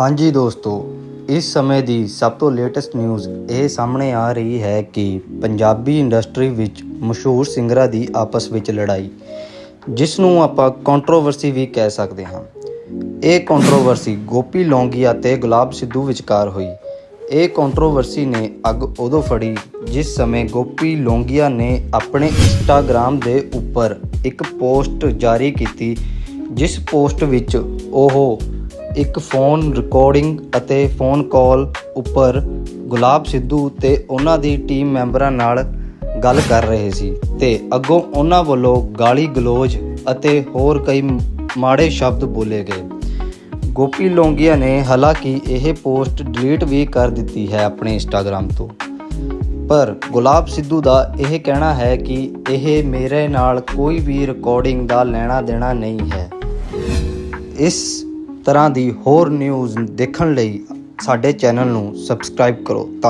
ਹਾਂਜੀ ਦੋਸਤੋ, ਇਸ ਸਮੇਂ ਦੀ ਸਭ ਤੋਂ ਲੇਟੈਸਟ ਨਿਊਜ਼ ਇਹ ਸਾਹਮਣੇ ਆ ਰਹੀ ਹੈ ਕਿ ਪੰਜਾਬੀ ਇੰਡਸਟਰੀ ਵਿੱਚ ਮਸ਼ਹੂਰ ਸਿੰਗਰਾਂ ਦੀ ਆਪਸ ਵਿੱਚ ਲੜਾਈ, ਜਿਸ ਨੂੰ ਆਪਾਂ ਕੰਟਰੋਵਰਸੀ ਵੀ ਕਹਿ ਸਕਦੇ ਹਾਂ। ਇਹ ਕੰਟਰੋਵਰਸੀ ਗੋਪੀ ਲੌਂਗੀਆ ਅਤੇ ਗੁਲਾਬ ਸਿੱਧੂ ਵਿਚਕਾਰ ਹੋਈ। ਇਹ ਕੰਟਰੋਵਰਸੀ ਨੇ ਅੱਗ ਉਦੋਂ ਫੜੀ ਜਿਸ ਸਮੇਂ ਗੋਪੀ ਲੌਂਗੀਆ ਨੇ ਆਪਣੇ ਇੰਸਟਾਗ੍ਰam ਦੇ ਉੱਪਰ ਇੱਕ ਪੋਸਟ ਜਾਰੀ ਕੀਤੀ, ਜਿਸ ਪੋਸਟ ਵਿੱਚ ਉਹ ਇੱਕ ਫੋਨ ਰਿਕਾਰਡਿੰਗ ਅਤੇ ਫੋਨ ਕਾਲ ਉੱਪਰ ਗੁਲਾਬ ਸਿੱਧੂ ਤੇ ਉਹਨਾਂ ਦੀ ਟੀਮ ਮੈਂਬਰਾਂ ਨਾਲ ਗੱਲ ਕਰ ਰਹੇ ਸੀ ਤੇ ਅੱਗੋਂ ਉਹਨਾਂ ਵੱਲੋਂ ਗਾਲੀ ਗਲੋਚ ਅਤੇ ਹੋਰ ਕਈ ਮਾੜੇ ਸ਼ਬਦ ਬੋਲੇ ਗਏ। ਗੋਪੀ ਲੌਂਗੀਆ ਨੇ ਹਾਲਾਂਕਿ ਇਹ ਪੋਸਟ ਡਿਲੀਟ ਵੀ ਕਰ ਦਿੱਤੀ ਹੈ ਆਪਣੇ ਇੰਸਟਾਗ੍ਰam ਤੋਂ। ਪਰ ਗੁਲਾਬ ਸਿੱਧੂ ਦਾ ਇਹ ਕਹਿਣਾ ਹੈ ਕਿ ਇਹ ਮੇਰੇ ਨਾਲ ਕੋਈ ਵੀ ਰਿਕਾਰਡਿੰਗ ਦਾ ਲੈਣਾ ਦੇਣਾ ਨਹੀਂ ਹੈ। ਇਸ ਤਰ੍ਹਾਂ ਦੀ ਹੋਰ ਨਿਊਜ਼ ਦੇਖਣ ਲਈ ਸਾਡੇ ਚੈਨਲ ਨੂੰ ਸਬਸਕ੍ਰਾਈਬ ਕਰੋ ਤਾਂ